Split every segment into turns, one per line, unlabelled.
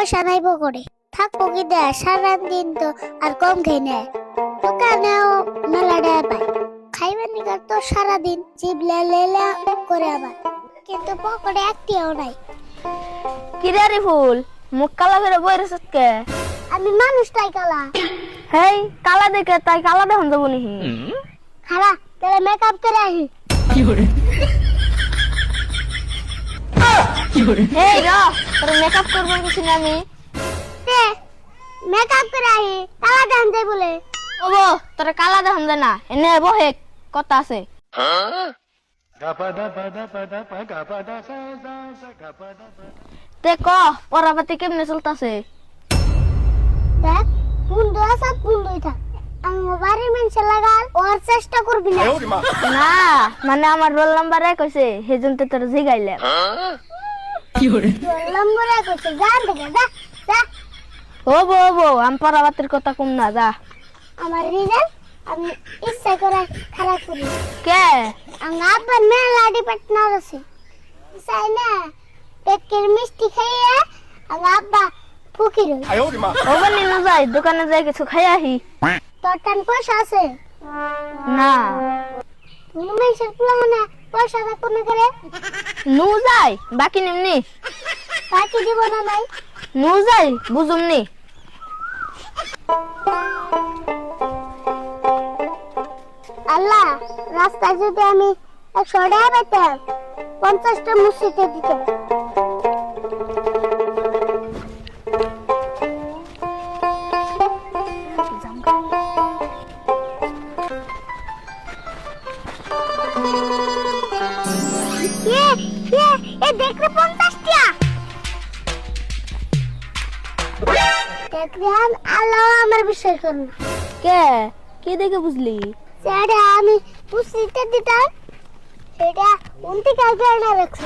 পয়সা নাই করে। থাকব কি দেয় সারাদিন তো আর কম খেয়ে নেয় দোকানেও মেলা দেয় পায়। খাইবার নিকার তো সারাদিন জিবলে লেলা করে আবার। কিন্তু পকেটে একটিও নাই।
কিরে রে ফুল মুখ কালা করে বই রেছত কে?
আমি মানুষটাই কালা।
হেই কালা দেখে তাই কালা দেখুন যাব নিহি।
খালা তাহলে মেকআপ করে আহি।
হেই র তোর মেকআপ করব কিছু না আমি।
মেকআপ করে আহি কালা বলে।
ওবো তোর কালা দেখুন যায় না এনে বহে কথা আছে। তে ক কেমনে চলতাছে?
দেখ থাক। মানুষের লাগাল ওর চেষ্টা করবি না।
মানে আমার রোল নাম্বার এক হয়েছে সেজন্য তো তোর জিগাইলে ও বো ও বো আমি পড়াপাতির কথা কম না যা।
আমার রিজাল্ট আমি ইচ্ছা করে খারাপ করি।
কে?
আমার আব্বার মেলা ডিপার্টনার আছে চাই না পেকের মিষ্টি খাইয়ে আমার আব্বা ফুকির
ওবার নিয়ে যাই দোকানে যাই কিছু খাই আহি।
তোর টান পয়সা আছে?
না।
তুমি মানুষের পুলা না পয়সা দা না করে।
নু যাই বাকি নিমনি।
বাকি দিব না নাই
নু যাই বুঝুমনি
আল্লাহ রাস্তায় যদি আমি একশো টাকা পেতাম পঞ্চাশটা মুসিতে দিতে। দেখলে পঞ্চাশটা। দেখলে আল্লাহ আমার বিশ্বাস করুন।
কে? কে দেখে বুঝলি?
সেটা আমি মুসিতে দিতাম সেটা উনতি কালকে এনে রাখছি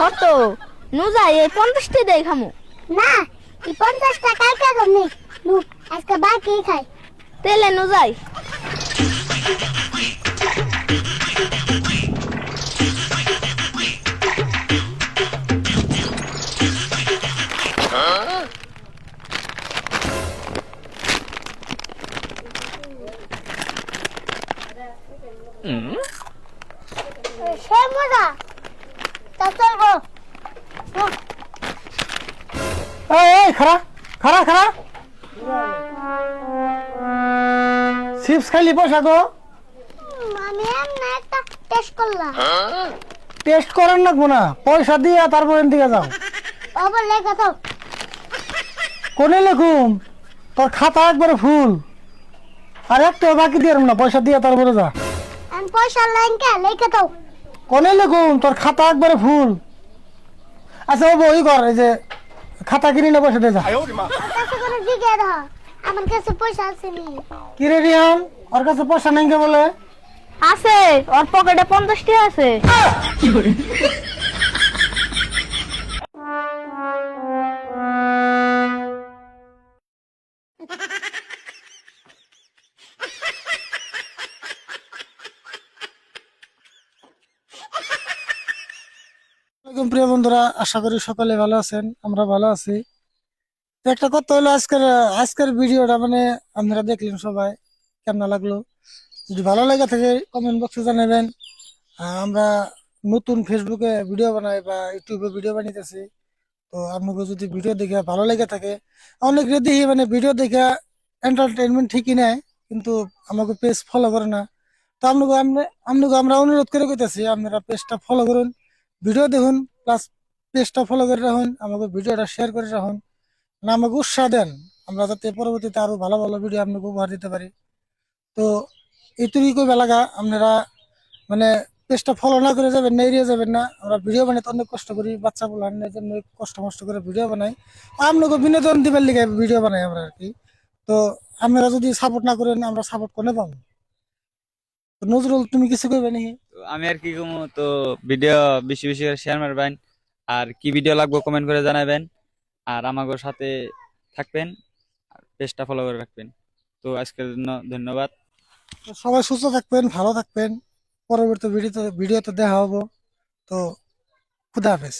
হতো। নু যাই এই পঞ্চাশটি দেই খামু
না এই পঞ্চাশ টাকা কে করনি লুক আজকে বাকি খাই।
তেলে নু
সে মজা তা চলবো
এই এই খারা খারা খারা চিপস খাইলি পয়সা গো
আমি এমনি একটা টেস্ট করলাম।
টেস্ট করার লাগবো না পয়সা দিয়া তারপর এন দিকে যাও।
বাবা লেখা তো
কোনে লেখুম? তোর খাতা একবারে ফুল। আর একটা বাকি দিয়ে না পয়সা দিয়া তারপরে যা।
পয়সা লাইন কে লেখা তো
কোনে লেখুম? তোর খাতা একবারে ফুল। আচ্ছা ও বই কর এই যে খাতা কিনে না পয়সা দিয়ে যা।
দাও আমার কাছে পয়সা আছে নি।
কি রে রিহান? ওর কাছে পয়সা নেই কে বলে?
আছে ওর পকেটে পঞ্চাশটি আছে।
আসসালামাইকুম প্রিয় বন্ধুরা, আশা করি সকলে ভালো আছেন, আমরা ভালো আছি। তো একটা কথা হলো, আজকের আজকের ভিডিওটা মানে আপনারা দেখলেন সবাই কেমন লাগল। যদি ভালো লাগে থাকে কমেন্ট বক্সে জানাবেন। আমরা নতুন ফেসবুকে ভিডিও বানাই বা ইউটিউবে ভিডিও বানাইতেছি তো আপনাকে যদি ভিডিও দেখে ভালো লেগে থাকে, অনেক দেখি মানে ভিডিও দেখে এন্টারটেনমেন্ট ঠিকই নেয়, কিন্তু আমাকে পেজ ফলো করে না। তো আপনাকে আপনাকে আমরা অনুরোধ করে কইতেছি, আপনারা পেজটা ফলো করুন। ভিডিও দেখুন প্লাস পেজটা ফলো করে রাখুন, আমাকে ভিডিওটা শেয়ার করে রাখুন। না, আমাকে উৎসাহ দেন। আমরা যাতে পরবর্তীতে আরও ভালো ভালো ভিডিও আপনাকে উপহার দিতে পারি। তো এইটুকুই কই লাগা, আপনারা মানে পেজটা ফলো না করে যাবেন না, এড়িয়ে যাবেন না। আমরা ভিডিও বানাইতে অনেক কষ্ট করি, বাচ্চা বলার জন্য কষ্ট মষ্ট করে ভিডিও বানাই। আপনাকে বিনোদন দিবার লিগে ভিডিও বানাই আমরা আর কি। তো আপনারা যদি সাপোর্ট না করেন, আমরা সাপোর্ট করে পাবো? নজরুল তুমি কিছু কইবে নাকি?
আমি আর কি কমু তো ভিডিও বেশি বেশি করে শেয়ার মারবেন। আর কি ভিডিও লাগবে কমেন্ট করে জানাবেন। আর আমাদের সাথে থাকবেন আর পেজটা ফলো করে রাখবেন। তো আজকের জন্য ধন্যবাদ।
সবাই সুস্থ থাকবেন ভালো থাকবেন। পরবর্তী ভিডিওতে ভিডিওতে দেখা হব। তো খুদা হাফেজ।